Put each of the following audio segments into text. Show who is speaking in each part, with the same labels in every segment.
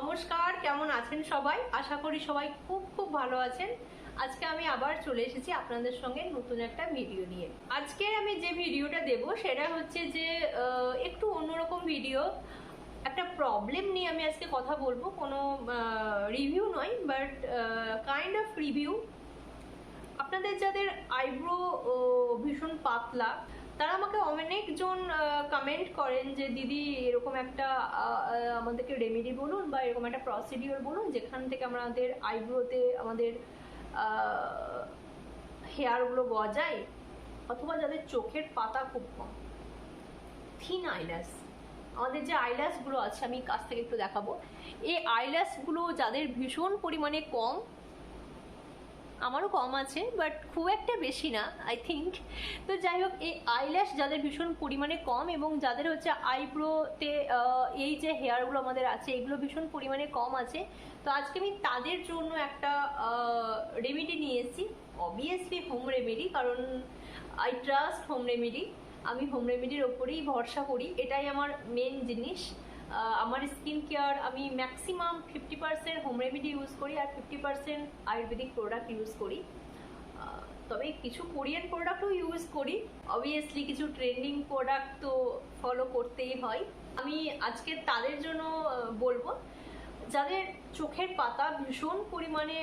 Speaker 1: নমস্কার, কেমন আছেন সবাই? আশা করি সবাই খুব খুব ভালো আছেন। আজকে আমি আবার চলে এসেছি আপনাদের সঙ্গে নতুন একটা ভিডিও নিয়ে। আজকে আমি যে ভিডিওটা দেব সেটা হচ্ছে যে একটু অন্যরকম ভিডিও। একটা প্রবলেম নিয়ে আমি আজকে কথা বলব। কোনো রিভিউ নয় বাট কাইন্ড অফ রিভিউ আপনাদের যাদের আইব্রো ভীষণ পাতলা তারা আমাকে অনেকজন কমেন্ট করেন যে, দিদি, এরকম একটা আমাদেরকে রেমেডি বলুন বা এরকম একটা প্রসিডিওর বলুন যেখান থেকে আমাদের আইব্রোতে আমাদের হেয়ারগুলো গজায় অথবা যাদের চোখের পাতা খুব কম। থিন আইল্যাস আমাদের যে আইল্যাসগুলো আছে, আমি কাছ থেকে একটু দেখাবো। এই আইল্যাসগুলো যাদের ভীষণ পরিমাণে কম আমারও কম আছে বাট খুব একটা বেশি না আই থিঙ্ক তো যাই হোক, এই আইল্যাশ যাদের ভীষণ পরিমাণে কম এবং যাদের হচ্ছে আইব্রোতে এই যে হেয়ারগুলো আমাদের আছে, এগুলো ভীষণ পরিমাণে কম আছে। তো আজকে আমি তাদের জন্য একটা রেমেডি নিয়ে এসেছি। অবভিয়াসলি হোম রেমেডি কারণ আই ট্রাস্ট হোম রেমেডি আমি হোম রেমেডির ওপরেই ভরসা করি, এটাই আমার মেন জিনিস। আমার স্কিন কেয়ার আমি maximum fifty percent home remedy use করি আর fifty percent ayurvedic product use করি। তবে কিছু কোরিয়ান প্রোডাক্টও ইউজ করি। অবভিয়াসলি কিছু ট্রেন্ডিং প্রোডাক্ট তো ফলো করতেই হয়। আমি আজকে তাদের জন্য বলব, যাদের চোখের পাতা ভীষণ পরিমাণে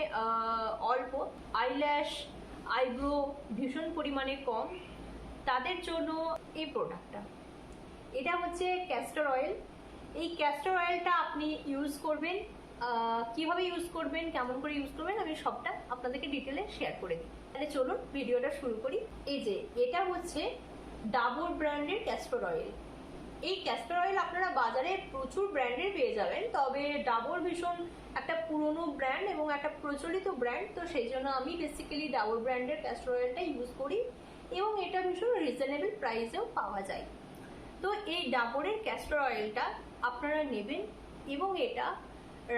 Speaker 1: অল্প আইল্যাশ আইব্রো ভীষণ পরিমাণে কম, তাদের জন্য এই প্রোডাক্টটা এটা হচ্ছে ক্যাস্টর অয়েল এই ক্যাস্টর অয়েলটা আপনি ইউজ করবেন কীভাবে ইউজ করবেন, কেমন করে ইউজ করবেন, আমি সবটা আপনাদেরকে ডিটেলে শেয়ার করে দিই। তাহলে চলুন ভিডিওটা শুরু করি। এই যে, এটা হচ্ছে ডাবর ব্র্যান্ডের ক্যাস্টর অয়েল এই ক্যাস্টর অয়েল আপনারা বাজারে প্রচুর ব্র্যান্ডের পেয়ে যাবেন, তবে ডাবর ভীষণ একটা পুরনো ব্র্যান্ড এবং একটা প্রচলিত ব্র্যান্ড তো সেই জন্য আমি বেসিক্যালি ডাবর ব্র্যান্ডের ক্যাস্টর অয়েলটা ইউজ করি এবং এটা ভীষণ রিজনেবল প্রাইসেও পাওয়া যায়। তো এই ডাবরের ক্যাস্টর অয়েলটা আপনারা নেবেন এবং এটা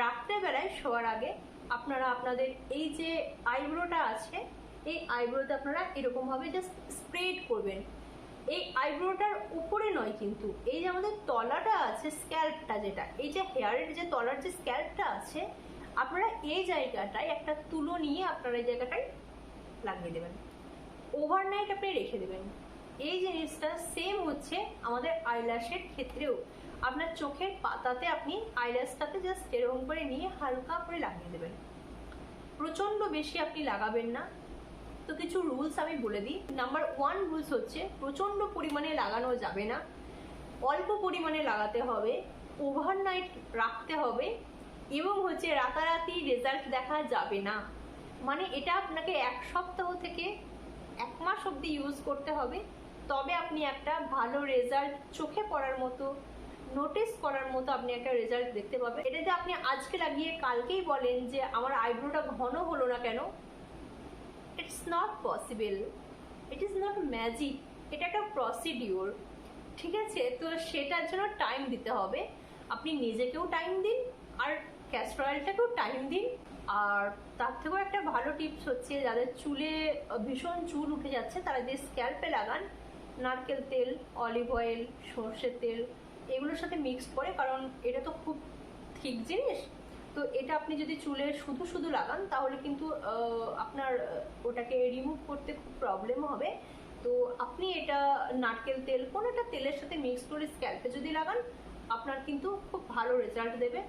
Speaker 1: রাত্রেবেলায় শোয়ার আগে আপনারা আপনাদের এই যে আইব্রোটা আছে, এই আইব্রোতে আপনারা এরকমভাবে জাস্ট স্প্রেড করবেন। এই আইব্রোটার উপরে নয় কিন্তু, এই যে আমাদের তলাটা আছে স্ক্যাল্পটা যেটা, এই যে হেয়ারের যে তলার যে স্ক্যাল্পটা আছে, আপনারা এই জায়গাটায় একটা তুলো নিয়ে আপনারা এই জায়গাটায় লাগিয়ে দেবেন। ওভারনাইট আপনি রেখে দেবেন। এই জিনিসটা সেম হচ্ছে আমাদের আইল্যাশের ক্ষেত্রেও। আপনার চোখের পাতাতে আপনি আইল্যাশটাতে জাস্ট এরকম করে নিয়ে হালকা করে লাগিয়ে দেবেন। প্রচণ্ড বেশি আপনি লাগাবেন না। তো কিছু রুলস আমি বলে দিই। নাম্বার ওয়ান রুলস হচ্ছে প্রচণ্ড পরিমাণে লাগানো যাবে না। অল্প পরিমাণে লাগাতে হবে ওভারনাইট রাখতে হবে এবং হচ্ছে রাতারাতি রেজাল্ট দেখা যাবে না। মানে এটা আপনাকে এক সপ্তাহ থেকে এক মাস অবধি ইউজ করতে হবে। তবে আপনি একটা ভালো রেজাল্ট চোখে পড়ার মতো নোটিস করার মতো আপনি একটা রেজাল্ট দেখতে পাবেন। এটা যে আপনি আজকে লাগিয়ে কালকেই বলেন যে আমার আইব্রোটা ঘন হলো না কেন। It's not possible it is not magic এটা একটা প্রসিডিওর ঠিক আছে? তো সেটার জন্য টাইম দিতে হবে। আপনি নিজেকেও টাইম দিন, আর ক্যাস্টর অয়েলটাকেও টাইম দিন। আর তার থেকেও একটা ভালো টিপস হচ্ছে, যাদের চুলে, ভীষণ চুল উঠে যাচ্ছে, তারা যে স্ক্যাল্পে লাগান নারকেল তেল অলিভ অয়েল সর্ষের তেল, এগুলোর সাথে মিক্স করে, কারণ এটা তো খুব ঠিক জিনিস। তো এটা আপনি যদি চুলে শুধু শুধু লাগান, তাহলে কিন্তু আপনার ওটাকে রিমুভ করতে খুব প্রবলেম হবে। তো আপনি এটা নারকেল তেল, কোনো একটা তেলের সাথে মিক্স করে স্ক্যাল্পে যদি লাগান, আপনার কিন্তু খুব ভালো রেজাল্ট দেবে।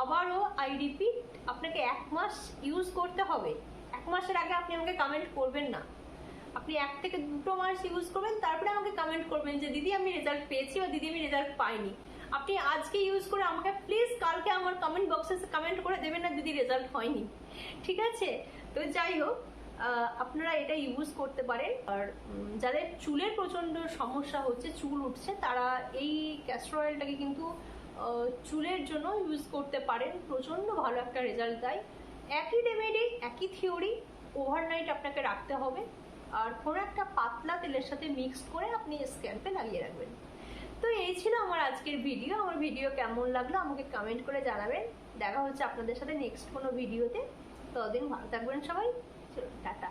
Speaker 1: আবারও আই রিপিট আপনাকে এক মাস ইউজ করতে হবে। এক মাসের আগে আপনি আমাকে কমেন্ট করবেন না। আপনি এক থেকে দুটো মাস ইউজ করবেন, তারপরে আমাকে কমেন্ট করবেন যে, দিদি, আমি রেজাল্ট পেয়েছি বা দিদি, আমি রেজাল্ট পাইনি। আপনি আজকে ইউজ করে আমাকে প্লিজ কালকে আমার কমেন্ট বক্সে কমেন্ট করে দেবেন না দিদি রেজাল্ট হয়নি। ঠিক আছে? তো যাই হোক আপনারা এটা ইউজ করতে পারেন। আর যাদের চুলের প্রচণ্ড সমস্যা হচ্ছে, চুল উঠছে, তারা এই ক্যাস্টর অয়েলটাকে কিন্তু চুলের জন্য ইউজ করতে পারেন। প্রচণ্ড ভালো একটা রেজাল্ট দেয়। একই রেমেডি একই থিওরি ওভারনাইট আপনাকে রাখতে হবে। আর কোনো একটা পাতলা তেলের সাথে মিক্স করে আপনি স্ক্যাম্পে লাগিয়ে রাখবেন। তো এই ছিল আমার আজকের ভিডিও আমার ভিডিও কেমন লাগল আমাকে কমেন্ট করে জানাবেন। দেখা হচ্ছে আপনাদের সাথে নেক্সট কোনো ভিডিওতে ততদিন ভালো থাকবেন সবাই। চলুন, টাটা।